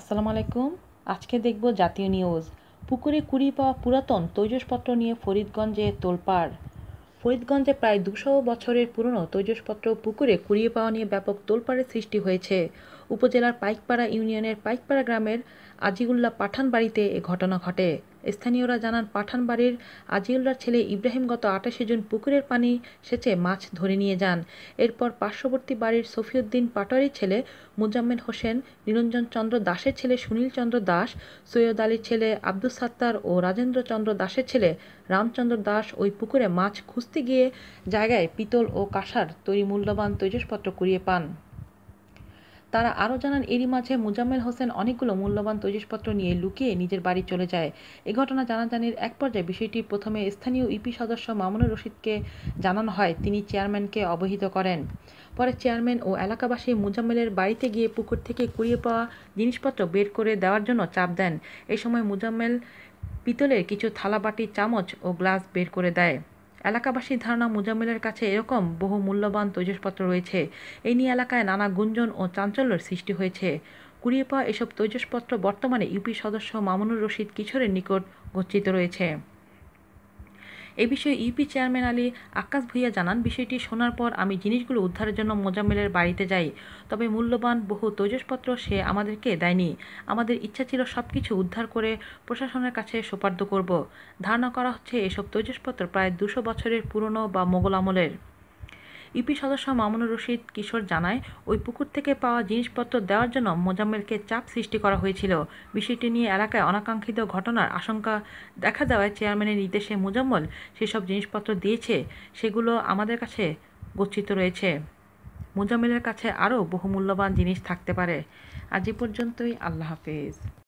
আসসালামু আলাইকুম। আজকে দেখব জাতীয় নিউজ। পুকুরে কুড়িয়ে পাওয়া পুরাতন তৈজসপত্র নিয়ে ফরিদগঞ্জে তোলপাড়। ফরিদগঞ্জে প্রায় দুশো বছরের পুরনো তৈজসপত্র পুকুরে কুড়িয়ে পাওয়া নিয়ে ব্যাপক তোলপাড়ের সৃষ্টি হয়েছে। উপজেলার পাইকপাড়া ইউনিয়নের পাইকপাড়া গ্রামের আজিউল্লাহ পাঠান বাড়িতে এ ঘটনা ঘটে। স্থানীয়রা জানান পাঠান বাড়ির আজিউল্লার ছেলে ইব্রাহিম গত আটাশে জুন পুকুরের পানি সেচে মাছ ধরে নিয়ে যান। এরপর পার্শ্ববর্তী বাড়ির সফিউদ্দিন পাটোয়ারির ছেলে মুজাম্মেল হোসেন, নিরঞ্জন চন্দ্র দাসের ছেলে সুনীল চন্দ্র দাস, সৈয়দ আলীর ছেলে আব্দুল সাত্তার ও রাজেন্দ্র চন্দ্র দাসের ছেলে রামচন্দ্র দাস ওই পুকুরে মাছ খুঁজতে গিয়ে জায়গায় পিতল ও কাঁসার তৈরি মূল্যবান তৈজসপত্র কুড়িয়ে পান। তারা আরও জানান, এরই মাঝে মুজাম্মেল হোসেন অনেকগুলো মূল্যবান তৈজসপত্র নিয়ে লুকিয়ে নিজের বাড়ি চলে যায়। এ ঘটনা জানাজানির এক পর্যায়ে বিষয়টি প্রথমে স্থানীয় ইপি সদস্য মামুনুর রশিদকে জানানো হয়। তিনি চেয়ারম্যানকে অবহিত করেন। পরে চেয়ারম্যান ও এলাকাবাসী মুজাম্মেলের বাড়িতে গিয়ে পুকুর থেকে কুড়িয়ে পাওয়া জিনিসপত্র বের করে দেওয়ার জন্য চাপ দেন। এই সময় মুজাম্মেল পিতলের কিছু থালাবাটি, চামচ ও গ্লাস বের করে দেয়। এলাকাবাসীর ধারণা মুজাম্মিলের কাছে এরকম বহু মূল্যবান তৈজসপত্র রয়েছে। এই নিয়ে এলাকায় নানা গুঞ্জন ও চাঞ্চল্যের সৃষ্টি হয়েছে। কুড়িয়ে পাওয়া এসব তৈজসপত্র বর্তমানে ইউপি সদস্য মামুনুর রশিদ কিশোরের নিকট গচ্ছিত রয়েছে। এ বিষয়ে ইউপি চেয়ারম্যান আলী আকাশ ভুইয়া জানান, বিষয়টি শোনার পর আমি জিনিসগুলো উদ্ধারের জন্য মোজাম্মেলের বাড়িতে যাই। তবে মূল্যবান বহু তৈজসপত্র সে আমাদেরকে দেয়নি। আমাদের ইচ্ছা ছিল সব কিছু উদ্ধার করে প্রশাসনের কাছে সোপার্দ করব। ধারণা করা হচ্ছে এসব তৈজসপত্র প্রায় দুশো বছরের পুরনো বা মোগল আমলের। ইপি সদস্য মামুনুর রশিদ কিশোর জানায়, ওই পুকুর থেকে পাওয়া জিনিসপত্র দেওয়ার জন্য মোজাম্মেলকে চাপ সৃষ্টি করা হয়েছিল। বিষয়টি নিয়ে এলাকায় অনাকাঙ্ক্ষিত ঘটনার আশঙ্কা দেখা দেওয়ায় চেয়ারম্যানের নির্দেশে মোজাম্মল সেসব জিনিসপত্র দিয়েছে, সেগুলো আমাদের কাছে গচ্ছিত রয়েছে। মোজাম্মেলের কাছে আরও বহুমূল্যবান জিনিস থাকতে পারে। আজ এ পর্যন্তই, আল্লাহ হাফেজ।